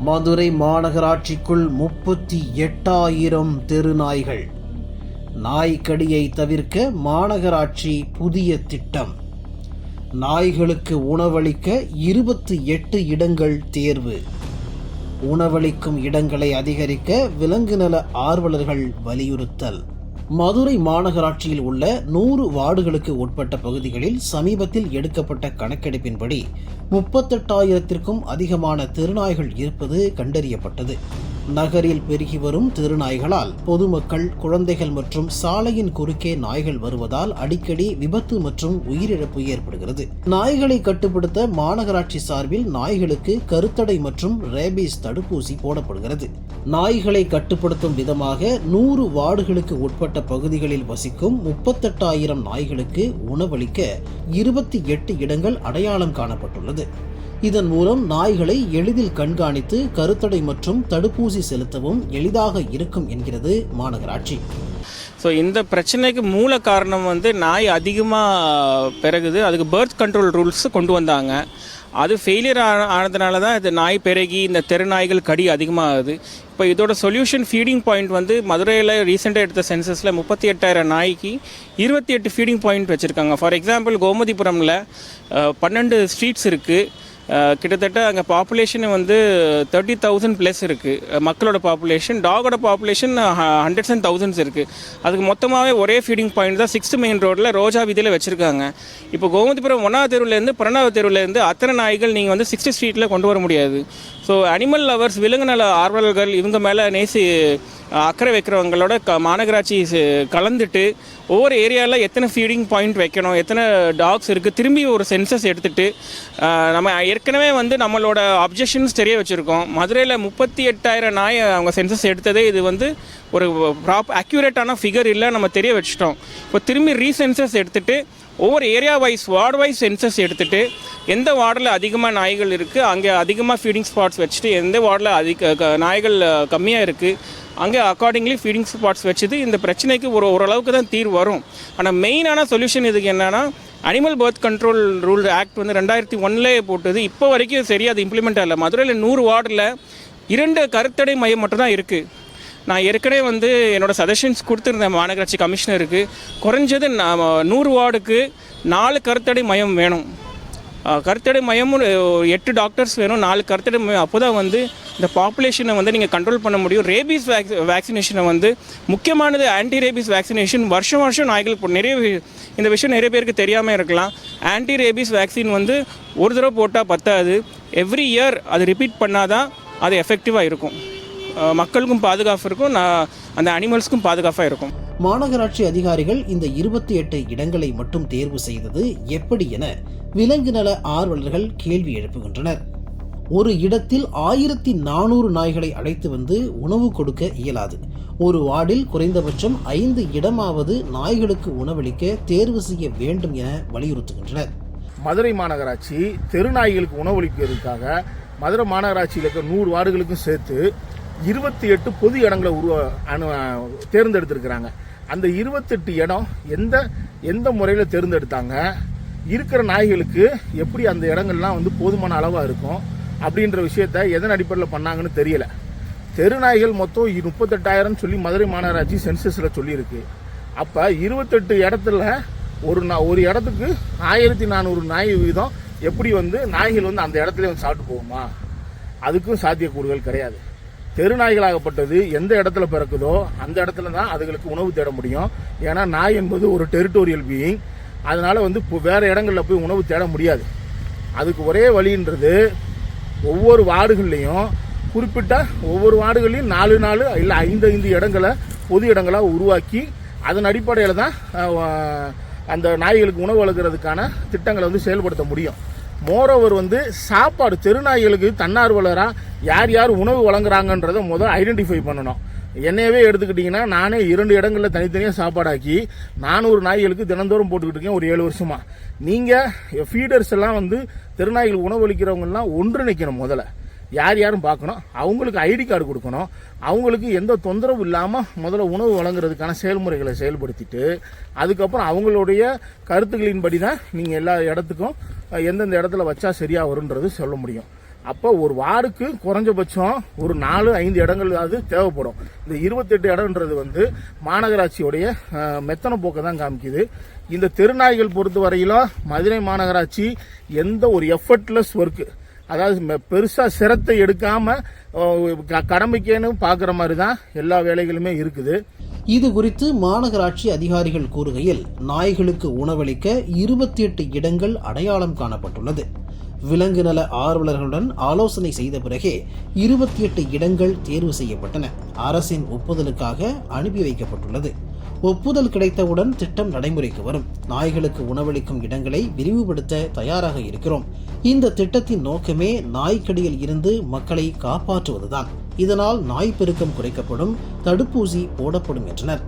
மதுரை மாநகராட்சிக்குள் முப்பத்தி எட்டாயிரம் தெருநாய்கள். நாய்க்கடியை தவிர்க்க மாநகராட்சி புதிய திட்டம். நாய்களுக்கு உணவளிக்க இருபத்தி எட்டு இடங்கள் தேர்வு. உணவளிக்கும் இடங்களை அதிகரிக்க விலங்கு நல ஆர்வலர்கள் வலியுறுத்தல். மதுரை மாநகராட்சியில் உள்ள நூறு வார்டுகளுக்கு உட்பட்ட பகுதிகளில் சமீபத்தில் எடுக்கப்பட்ட கணக்கெடுப்பின்படி முப்பத்தெட்டாயிரத்திற்கும் அதிகமான தெருநாய்கள் இருப்பது கண்டறியப்பட்டது. நகரில் பெருகி வரும் தெருநாய்களால் பொதுமக்கள் குழந்தைகள் மற்றும் சாலையின் குறுக்கே நாய்கள் வருவதால் அடிக்கடி விபத்து மற்றும் உயிரிழப்பு ஏற்படுகிறது. நாய்களை கட்டுப்படுத்த மாநகராட்சி சார்பில் நாய்களுக்கு கருத்தடை மற்றும் ரேபீஸ் தடுப்பூசி போடப்படுகிறது. நாய்களை கட்டுப்படுத்தும் விதமாக நூறு வார்டுகளுக்கு உட்பட்ட பகுதிகளில் வசிக்கும் முப்பத்தெட்டாயிரம் நாய்களுக்கு உணவளிக்க இருபத்தி எட்டு இடங்கள் அடையாளம் காணப்பட்டுள்ளது. இதன் மூலம் நாய்களை எளிதில் கண்காணித்து கருத்தடை மற்றும் தடுப்பூசி செலுத்தவும் எளிதாக இருக்கும் என்கிறது மாநகராட்சி. ஸோ இந்த பிரச்சனைக்கு மூல காரணம் வந்து நாய் அதிகமாக பிறகுது அதுக்கு பேர்த் கண்ட்ரோல் ரூல்ஸ் கொண்டு வந்தாங்க. அது ஃபெயிலியர் ஆனதுனால தான் இது நாய் பெருகி இந்த தெருநாய்கள் கடி அதிகமாகுது. இப்போ இதோட சொல்யூஷன் ஃபீடிங் பாயிண்ட் வந்து மதுரையில் ரீசெண்டாக எடுத்த சென்சஸில் முப்பத்தி எட்டாயிரம் நாய்க்கு இருபத்தி எட்டு ஃபீடிங் பாயிண்ட் வச்சுருக்காங்க. ஃபார் எக்ஸாம்பிள் கோமதிபுரமில் பன்னெண்டு ஸ்ட்ரீட்ஸ் இருக்குது கிட்டத்தட்ட அங்கே பாப்புலேஷன் வந்து தேர்ட்டி தௌசண்ட் ப்ளஸ் இருக்குது மக்களோட பாப்புலேஷன் டாகோட பாப்புலேஷன் ஹண்ட்ரட்ஸ் அண்ட் தௌசண்ட்ஸ் இருக்குது அதுக்கு மொத்தமாகவே ஒரே ஃபீடிங் பாயிண்ட் தான் சிக்ஸ்த் மெயின் ரோட்டில் ரோஜா வீதியில் வச்சுருக்காங்க. இப்போ கோமதிபுரம் ஒன்றாவது தெருவுலேருந்து பன்னெண்டாவது தெருவுலேருந்து அத்தனை நாய்கள் நீங்கள் வந்து சிக்ஸ்த் ஸ்ட்ரீட்டில் கொண்டு வர முடியாது. ஸோ அனிமல் லவர்ஸ் விலங்கு நல ஆர்வலர்கள் இவங்க மேலே நேசி அக்கறை வைக்கிறவங்களோட க மாநகராட்சி கலந்துட்டு ஒவ்வொரு ஏரியாவில் எத்தனை ஃபீடிங் பாயிண்ட் வைக்கணும் எத்தனை டாக்ஸ் இருக்குது திரும்பி ஒரு சென்சஸ் எடுத்துகிட்டு நம்ம ஏற்கனவே வந்து நம்மளோட அப்ஜெக்ஷன்ஸ் தெரிய வச்சுருக்கோம். மதுரையில் முப்பத்தி எட்டாயிரம் நாய் அவங்க சென்சஸ் எடுத்ததே இது வந்து ஒரு ப்ராப் அக்யூரேட்டான ஃபிகர் இல்லை நம்ம தெரிய வச்சுட்டோம். இப்போ திரும்பி ரீசென்சஸ் எடுத்துகிட்டு ஒவ்வொரு area wise ward wise census எடுத்துட்டு எந்த வார்டில் அதிகமாக நாய்கள் இருக்குது அங்கே அதிகமாக ஃபீடிங் ஸ்பாட்ஸ் வச்சுட்டு எந்த வார்டில் அதிக நாய்கள் கம்மியாக இருக்குது அங்கே அக்கார்டிங்லி ஃபீடிங் ஸ்பாட்ஸ் வச்சுது இந்த பிரச்சனைக்கு ஒரு ஓரளவுக்கு தான் தீர்வு வரும். ஆனால் மெயினான சொல்யூஷன் இதுக்கு என்னென்னா animal birth control rule act வந்து ரெண்டாயிரத்தி ஒன்லேயே போட்டது. இப்போ வரைக்கும் சரியாக அது இம்ப்ளிமெண்ட் ஆகலை. மதுரையில் நூறு வார்டில் இரண்டு கருத்தடை மையம் மட்டும்தான் இருக்குது நான் ஏற்கனவே வந்து என்னோட சஜஷன்ஸ் கொடுத்துருந்தேன் மாநகராட்சி கமிஷனருக்கு. குறைஞ்சது நான் நூறு வார்டுக்கு நாலு கருத்தடை மையம் வேணும். கருத்தடை மையமும் எட்டு டாக்டர்ஸ் வேணும். நாலு கருத்தடை மையம். அப்போ தான் வந்து இந்த பாப்புலேஷனை வந்து நீங்கள் கண்ட்ரோல் பண்ண முடியும். ரேபீஸ் வேக் வேக்சினேஷனை வந்து முக்கியமானது ஆன்டி ரேபீஸ் வேக்சினேஷன் வருஷம் வருஷம் நாய்களுக்கு நிறைய இந்த விஷயம் நிறைய பேருக்கு தெரியாமல் இருக்கலாம். ஆன்டி ரேபீஸ் வேக்சின் வந்து ஒரு தடவை போட்டால் பத்தாது. எவ்ரி இயர் அது ரிப்பீட் பண்ணால் தான் அது எஃபெக்டிவாக இருக்கும். மக்களுக்கும் பாதுகாப்பு இருக்கும். நான் அந்த அனிமல்ஸ்க்கும் பாதுகாப்பாக இருக்கும். மாநகராட்சி அதிகாரிகள் இந்த இருபத்தி எட்டு இடங்களை மட்டும் தேர்வு செய்தது எப்படி என விலங்கு நல ஆர்வலர்கள் கேள்வி எழுப்புகின்றனர். ஒரு இடத்தில் ஆயிரத்தி நானூறு நாய்களை அழைத்து வந்து உணவு கொடுக்க இயலாது. ஒரு வார்டில் குறைந்தபட்சம் ஐந்து இடமாவது நாய்களுக்கு உணவளிக்க தேர்வு செய்ய வேண்டும் என வலியுறுத்துகின்றனர். மதுரை மாநகராட்சி தெருநாய்களுக்கு உணவளிப்பதற்காக மதுரை மாநகராட்சியில் இருக்க நூறு வார்டுகளுக்கும் சேர்த்து இருபத்தி எட்டு பொது இடங்களை உருவா அனு தேர்ந்தெடுத்திருக்கிறாங்க. அந்த இருபத்தெட்டு இடம் எந்த எந்த முறையில் தேர்ந்தெடுத்தாங்க? இருக்கிற நாய்களுக்கு எப்படி அந்த இடங்கள்லாம் வந்து போதுமான அளவாக இருக்கும்? அப்படின்ற விஷயத்த எதன் அடிப்படையில் பண்ணாங்கன்னு தெரியல. தெருநாய்கள் மொத்தம் முப்பத்தெட்டாயிரம்னு முப்பத்தெட்டாயிரம் சொல்லி மதுரை மாநகராட்சி சென்சஸில் சொல்லியிருக்கு. அப்போ இருபத்தெட்டு இடத்துல ஒரு நா ஒரு இடத்துக்கு ஆயிரத்தி நானூறு நாய் வீதம் எப்படி வந்து நாய்கள் வந்து அந்த இடத்துல வந்து சாப்பிட்டு போகுமா? அதுக்கும் சாத்தியக்கூறுகள் கிடையாது. தெருநாய்களாகப்பட்டது எந்த இடத்துல பிறக்குதோ அந்த இடத்துல தான் அதுகளுக்கு உணவு தேட முடியும். ஏன்னா நாய் என்பது ஒரு டெரிட்டோரியல் பீயிங் அதனால் வந்து இப்போ வேறு இடங்களில் போய் உணவு தேட முடியாது. அதுக்கு ஒரே வழின்றது ஒவ்வொரு வார்டுகள்லேயும் குறிப்பிட்ட ஒவ்வொரு வார்டுகள்லையும் நாலு நாலு இல்லை ஐந்து ஐந்து இடங்களை பொது இடங்களாக உருவாக்கி அதன் அடிப்படையில் தான் அந்த நாய்களுக்கு உணவு வழங்குறதுக்கான திட்டங்களை வந்து செயல்படுத்த முடியும். மோரோவர் வந்து சாப்பாடு தெருநாய்களுக்கு தன்னார்வலராக யார் யார் உணவு வழங்குறாங்கன்றதை முதல் ஐடென்டிஃபை பண்ணணும். என்னையவே எடுத்துக்கிட்டிங்கன்னா நானே இரண்டு இடங்களில் தனித்தனியாக சாப்பாடாக்கி நானூறு நாய்களுக்கு தினந்தோறும் போட்டுக்கிட்டு இருக்கேன் ஒரு ஏழு வருஷமாக நீங்கள் ஃபீடர்ஸ் எல்லாம் வந்து தெருநாய்கள் உணவளிக்கிறவங்கலாம் ஒன்றிணைக்கணும் முதல்ல. யார் யாரும் பார்க்கணும். அவங்களுக்கு ஐடி கார்டு கொடுக்கணும். அவங்களுக்கு எந்த தொந்தரவும் இல்லாமல் முதல்ல உணவு வழங்குறதுக்கான செயல்முறைகளை செயல்படுத்திட்டு அதுக்கப்புறம் அவங்களுடைய கருத்துக்களின்படி தான் நீங்கள் எல்லா இடத்துக்கும் எந்தெந்த இடத்துல வச்சா சரியாக வருன்றது சொல்ல முடியும். அப்போ ஒரு வார்டுக்கு குறைஞ்சபட்சம் ஒரு நாலு ஐந்து இடங்கள் தேவைப்படும். இந்த இருபத்தெட்டு இடம்ன்றது வந்து மாநகராட்சியுடைய மெத்தனை மெத்தன போக்கை தான் காமிக்குது. இந்த தெருநாய்கள் பொறுத்த வரையிலும் மதுரை மாநகராட்சி எந்த ஒரு எஃபர்ட்லெஸ் ஒர்க்கு அதாவது மெ- சிரத்தை எடுக்காமல் க- கடமைக்கேன்னு பார்க்குற மாதிரி தான் எல்லா வேலைகளுமே இருக்குது. இது குறித்து மாநகராட்சி அதிகாரிகள் கூறுகையில் நாய்களுக்கு உணவளிக்க இருபத்தி எட்டு இடங்கள் அடையாளம் காணப்பட்டுள்ளது. விலங்கு நல ஆர்வலர்களுடன் ஆலோசனை செய்த பிறகே இருபத்தி எட்டு இடங்கள் தேர்வு செய்யப்பட்டன. அரசின் ஒப்புதலுக்காக அனுப்பி வைக்கப்பட்டுள்ளது. ஒப்புதல் கிடைத்தவுடன் திட்டம் நடைமுறைக்கு வரும். நாய்களுக்கு உணவளிக்கும் இடங்களை விரிவுபடுத்த தயாராக இருக்கிறோம். இந்த திட்டத்தின் நோக்கமே நாய்க்கடியில் இருந்து மக்களை காப்பாற்றுவதுதான். இதனால் நாய் பெருக்கம் குறைக்கப்படும் தடுப்பூசி போடப்படும் என்றனர்.